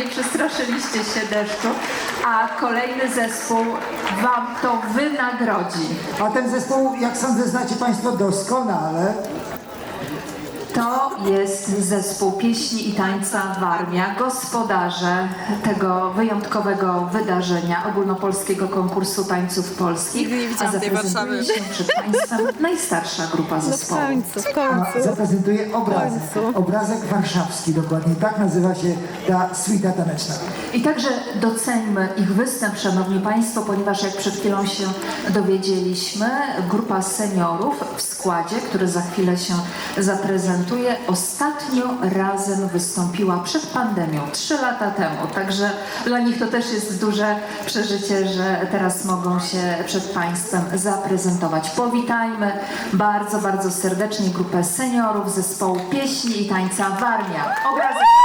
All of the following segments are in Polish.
nie przestraszyliście się deszczu, a kolejny zespół Wam to wynagrodzi. A ten zespół, jak sądzę, znacie Państwo doskonale. To jest zespół pieśni i tańca Warmia, gospodarze tego wyjątkowego wydarzenia ogólnopolskiego konkursu tańców polskich. Nigdy nie widziałam a tej zaprezentuje Warszawy. się przed Państwem najstarsza grupa No w zespołu. końcu, w A końcu. zaprezentuje obrazek. Obrazek warszawski dokładnie. Tak nazywa się ta suita taneczna. I także doceńmy ich występ, Szanowni Państwo, ponieważ jak przed chwilą się dowiedzieliśmy, grupa seniorów w składzie, który za chwilę się zaprezentuje, ostatnio razem wystąpiła przed pandemią, trzy lata temu. Także dla nich to też jest duże przeżycie, że teraz mogą się przed Państwem zaprezentować. Powitajmy bardzo, bardzo serdecznie grupę seniorów zespołu pieśni i tańca Warmia. Obrazek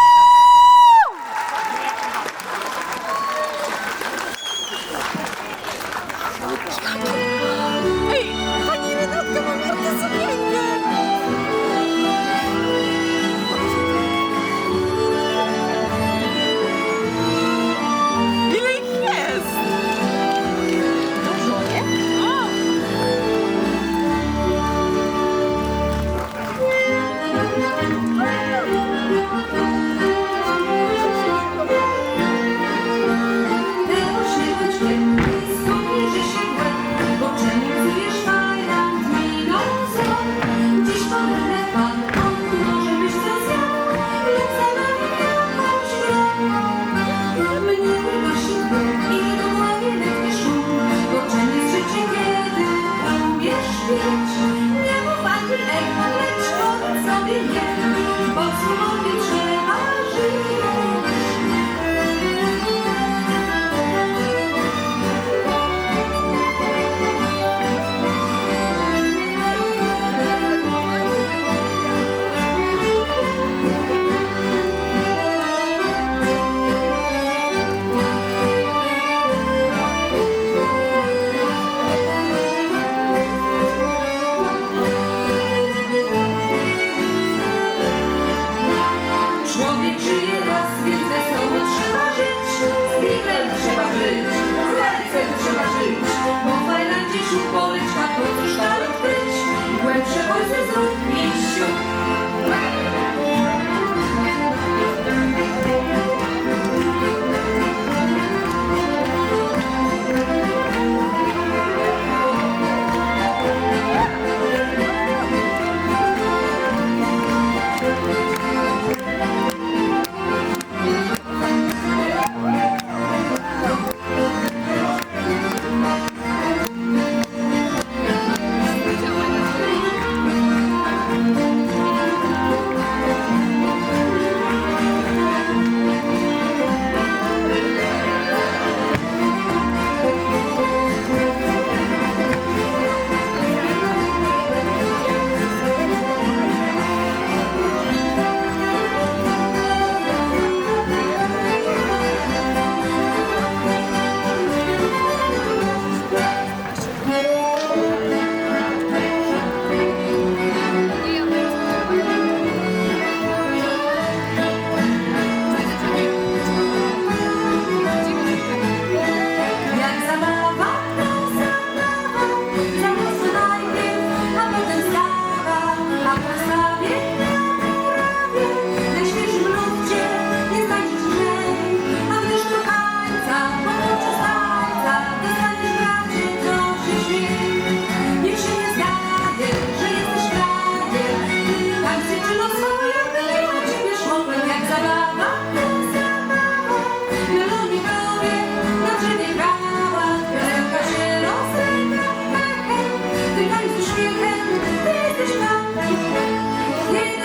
Yeah.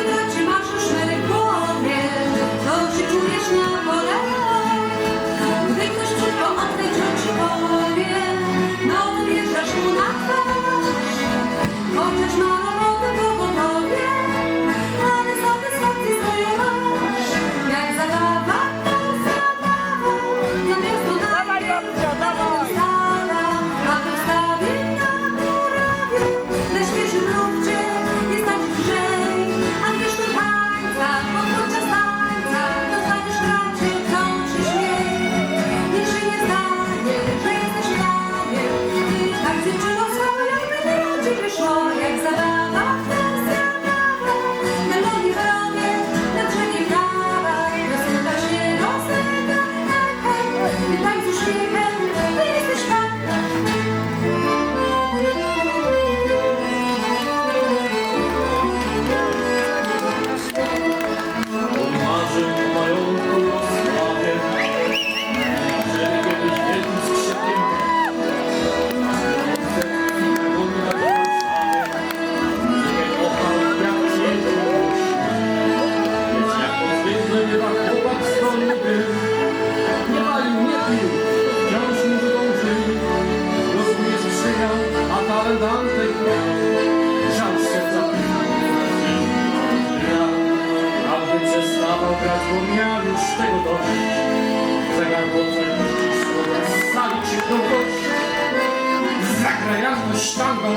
Zagrają sztangą,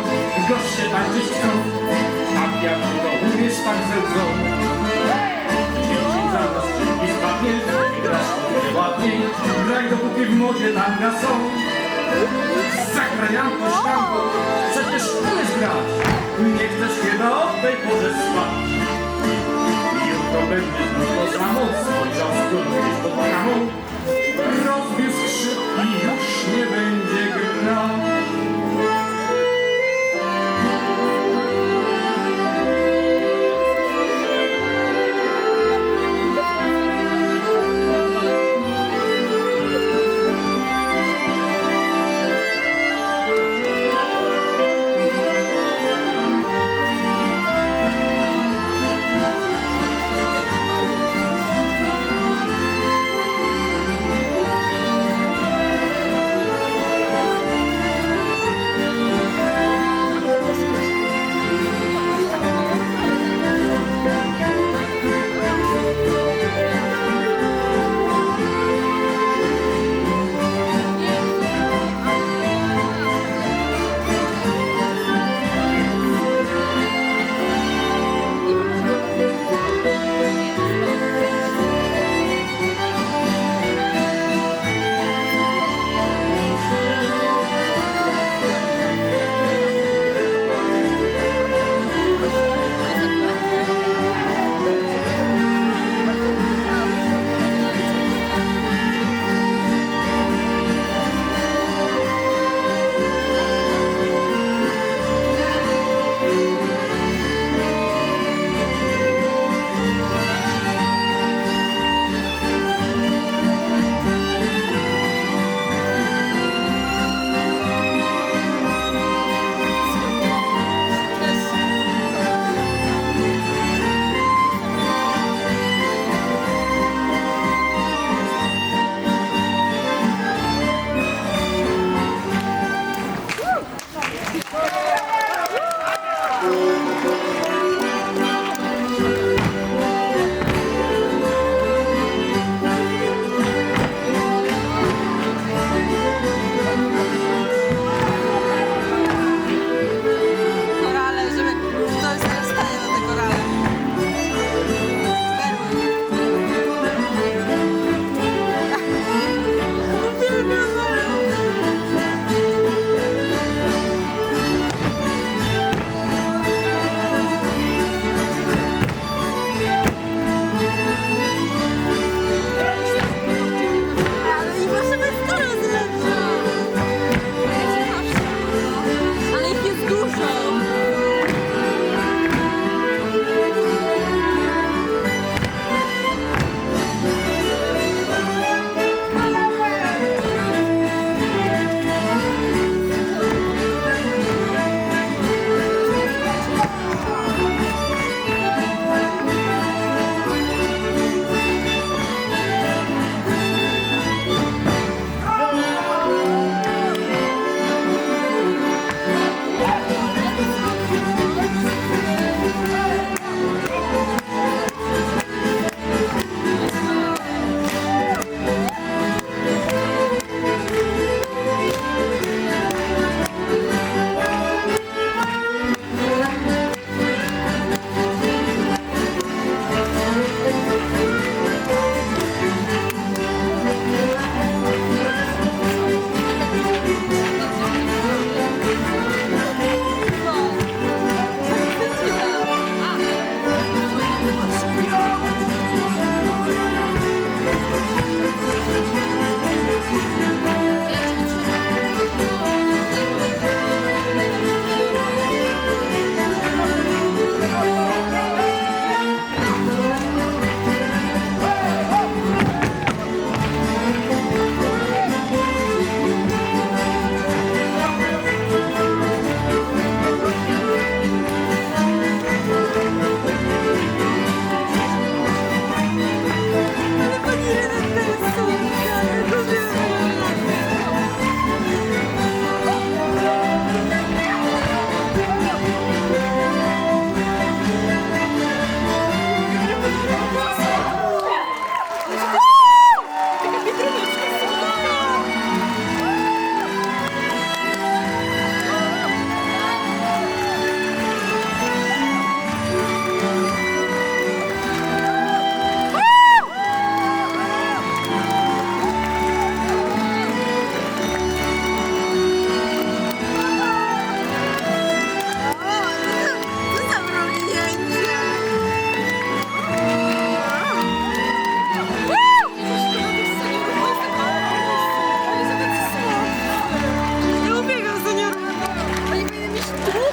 goście. Tak jak ty to umiesz, tak zełzą. Dzieci zaraz szybki spadnie i grasz sobie ładniej. Graj dopóki w modzie tanga są. Zagrają sztangą, przecież umiesz grać. Nie chcesz chyba o tej porze spać. Jutro będzie znów to samo, spojrzał skórnie pod bramą. Rozbił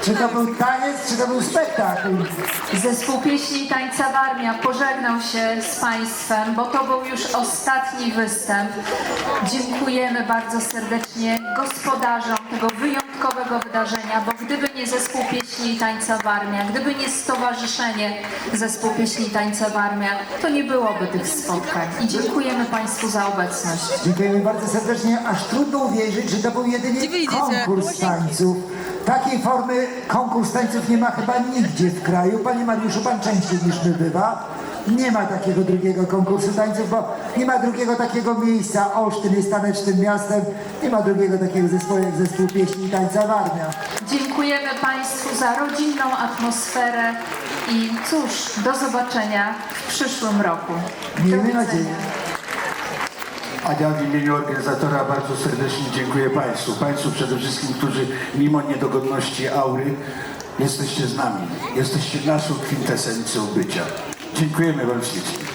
Czy to był taniec, czy to był spektakl? Zespół pieśni i tańca Warmia pożegnał się z Państwem, bo to był już ostatni występ. Dziękujemy bardzo serdecznie gospodarzom tego wyjątkowego wydarzenia, bo gdyby nie zespół pieśni i tańca Warmia, gdyby nie stowarzyszenie zespół pieśni i tańca Warmia, to nie byłoby tych spotkań. I dziękujemy Państwu za obecność. Dziękujemy bardzo serdecznie, aż trudno uwierzyć, że to był jedynie konkurs tańców. Takiej formy konkurs tańców nie ma chyba nigdzie w kraju. Panie Mariuszu, pan częściej niż my bywa. Nie ma takiego drugiego konkursu tańców, bo nie ma drugiego takiego miejsca. Olsztyn jest tanecznym miastem. Nie ma drugiego takiego zespołu jak zespół pieśni i tańca Warmia. Dziękujemy Państwu za rodzinną atmosferę i cóż, do zobaczenia w przyszłym roku. Miejmy nadzieję. A ja w imieniu organizatora bardzo serdecznie dziękuję Państwu. Państwu przede wszystkim, którzy mimo niedogodności aury jesteście z nami. Jesteście naszą kwintesencją bycia. Dziękujemy Wam ślicznie.